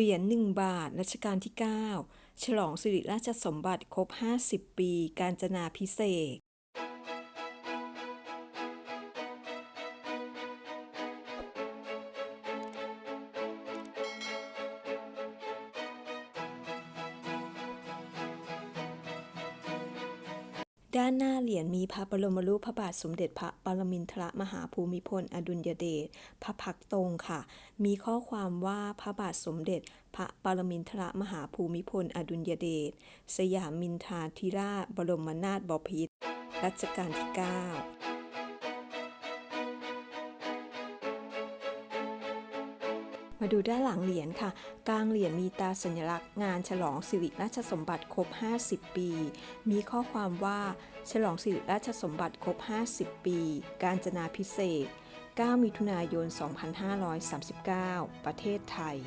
เหรียญ1บาทรัชกาลที่ 9 ฉลองสิริราชสมบัติครบ 50 ปี กาญจนาพิเศษ ด้านหน้าเหรียญมีพระบรมรูปพระบาทสมเด็จพระปรมินทรมหาภูมิพล อดุลยเดช พระพักตรงค่ะ มีข้อความว่าพระบาทสมเด็จ พระปรมินทรมหาภูมิพล อดุลยเดช สยามมินทราธิราชบรมนาถบพิตรรัชกาลที่ 9 มาดูด้านหลังเหรียญค่ะ กลางเหรียญมีตาสัญลักษณ์งานฉลองสิริราชสมบัติครบ 50 ปี มีข้อความว่า ฉลองสิริราชสมบัติครบ 50 ปี การจนาพิเศษก9มิถุนายน 2539 ประเทศไทย